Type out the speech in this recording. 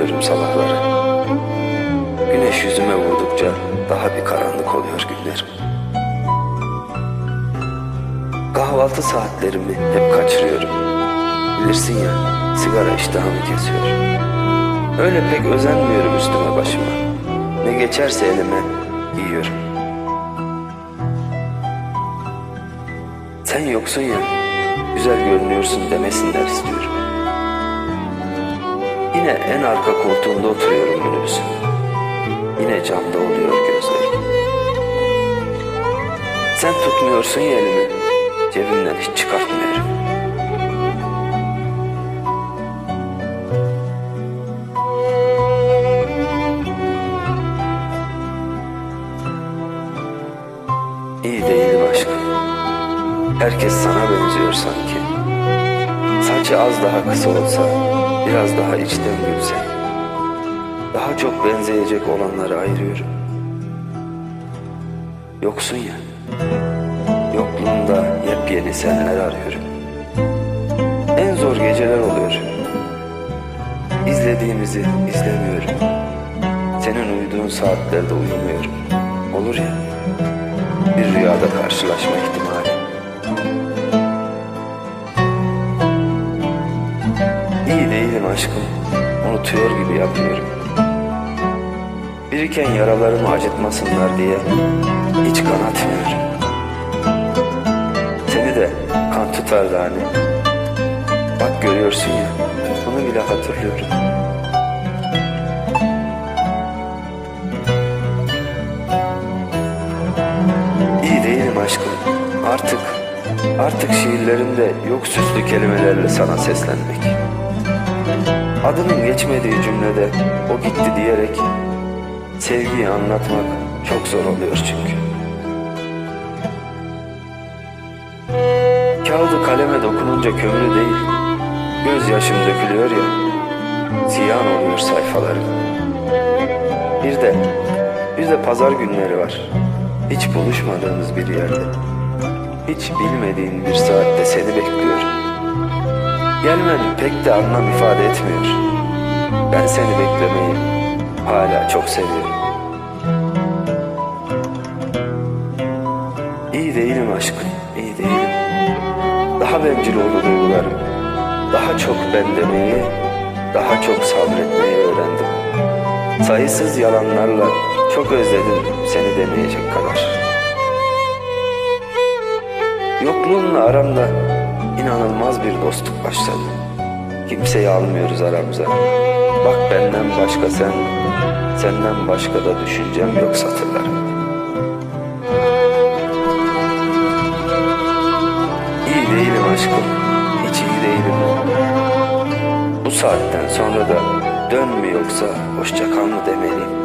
uyuyorum sabahları. Güneş yüzüme vurdukça daha bir karanlık oluyor günlerim. Kahvaltı saatlerimi hep kaçırıyorum. Bilirsin ya sigara iştahımı kesiyor. Öyle pek özenmiyorum üstüme başıma. Ne geçerse elime yiyorum. Sen yoksun ya güzel görünüyorsun demesinler istiyorum. Yine en arka koltuğunda oturuyorum minibüsün. Yine camda oluyor gözlerim. Sen tutmuyorsun ya elimi, cebimden hiç çıkartmıyorum. İyi değilim aşkım. Herkes sana benziyor sanki. Saçı az daha kısa olsa, biraz daha içten gülse. Daha çok benzeyecek olanları ayırıyorum. Yoksun ya. Yokluğunda yepyeni senler arıyorum. En zor geceler oluyor. İzlediğimizi izlemiyorum. Senin uyuduğun saatlerde uyumuyorum. Olur ya. Bir rüyada karşılaşma ihtimali. Aşkım. Unutuyor gibi yapıyorum. Biriken yaralarımı acıtmasınlar diye hiç kan atmıyorum. Seni de kan tutardı hani. Bak görüyorsun ya, bunu bile hatırlıyorum. Aşkım. Artık, artık şiirlerimde yok süslü kelimelerle sana seslenmek. Adının geçmediği cümlede o gitti diyerek sevgiyi anlatmak çok zor oluyor çünkü. Kağıdı kaleme dokununca kömürü değil, gözyaşım dökülüyor ya, ziyan oluyor sayfalarım. Bir de, bir de pazar günleri var. Hiç buluşmadığımız bir yerde. Hiç bilmediğin bir saatte seni bekliyorum. Gelmen pek de anlam ifade etmiyor. Ben seni beklemeyi hala çok seviyorum. İyi değilim aşkım, iyi değilim. Daha bencil oldu duygularım. Daha çok ben demeyi, daha çok sabretmeyi öğrendim. Sayısız yalanlarla çok özledim seni demeyecek kadar. Yokluğunla aramda inanılmaz bir dostluk başladı. Kimseyi almıyoruz aramıza. Bak benden başka sen, senden başka da düşüncem yok satırlarım. İyi değilim aşkım, hiç iyi değilim. Bu saatten sonra da dön mü yoksa hoşça kal mı demeliyim.